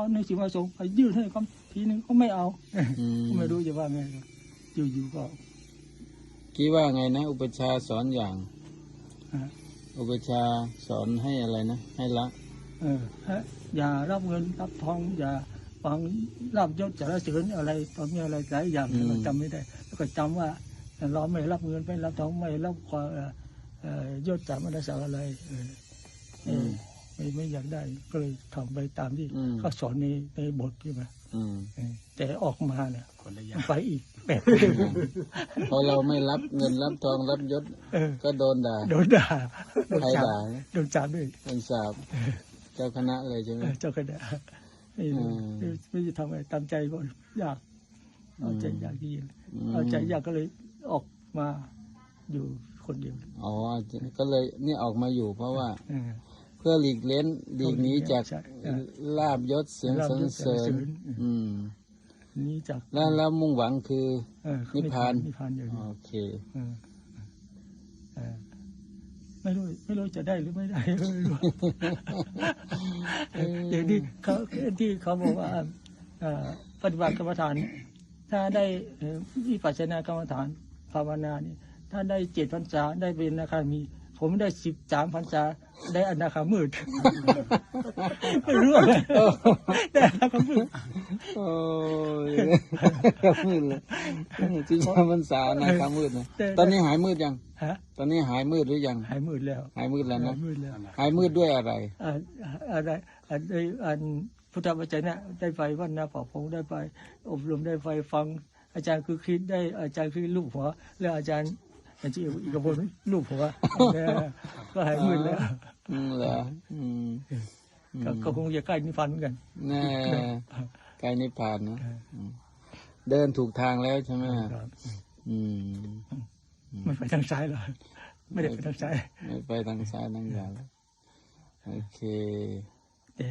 เอาในสิมาส่งไปยื่นให้เขาทีนึงก็ไม่เอาอืมก็ไม่รู้จะว่าไงอยู่ๆก็คิดว่าไงนะ อุปชฌาย์สอนอย่างฮะอุปชฌาย์สอนให้อะไรนะ ให้ละ เออฮะอย่ารับเงินรับทอง อย่าฟังรับยศสารเสริญอะไรตอนนี้อะไรหลายอย่างอืมเราจำไม่ได้ แล้วก็จำว่า เราไม่รับเงินไม่รับทองไม่รับความเอ่อเอ่อยศสามรศักดิ์อะไรเออเออ ไม่ไม่อยากได้ ก็เลยทำไปตามที่อืม เขาสอนในในบทใช่ไหมอืมเออแต่ออกมาเนี่ยคนละอมัย่านงไปอีกแบบพอเราไม่รับเงินรับทองรับยศ เออก็โดนด่าโดนด่าโดนใครจับด่าโดนจับด้วยโดนสาบเจ้าคณะเลยใช่ไหม เออเจ้าคณะไม่รู้อืม ไม่รู้จะทำไงตามใจก็ยากเอาใจยากที่มเอาใจยากก็เลยออกมาอยู่คนเดียวอ๋อก็เลยเนี่ยออกมาอยู่เพราะว่า เออ เพื่อหลีกเล้นหลีกหนีจากใช่เออลาบยศเสียงลาสบรยรศเสริญสรรเสริญอืมนี้จากแล้วแล้วมุ่งหวังคือ เออนิพพาน นิพพานอย่างนี้โอเค เออเออไม่รู้ไม่รู้จะได้หรือไม่ได้ไม่รู้เดี๋ยวนี้เขาที่เขาบอกว่าเอ่อปฏิบัติกรรมฐาน ถ้าได้เอ่อวิปัสสนากรรมฐานภาวนานี่ถ้าได้เจ็ดพรรษาได้เป็นอนาคามี ผมได้สิบสามพรรษาได้อนาคามืด ไม่รู้อะไรได้อนาคามืดโอ้ยมืดเลยที่ชาพรรษานะคามืดนะแต่ตอนนี้หายมืดยังฮะตอนนี้หายมืดหรือยัง หายมืดแล้ว หายมืดแล้วหานะยมืดแล้วหายมืดด้วยอะไรอ่าอะไรอันได้อันพุทธวจนะได้ไปวันนาป่าพงได้ไป อบรมได้ไปฟังอาจารย์คือคิดได้อาจารย์คือลูกหัวแล้วอาจารย์ อาจารย์อีกคนลูกหัวเนี่ยก็หายมืดแล้วอืมเหรออืมก็ก็คงจะใกล้นิพพานเหมือนกันแน่ใกล้นิพพานนะอืมเดินถูกทางแล้วใช่ไหมครับอืมไม่ไปทางซ้ายหรอไม่ได้ไปทางซ้ายไม่ไปทางซ้ายทางขวาแล้วโอเคแต่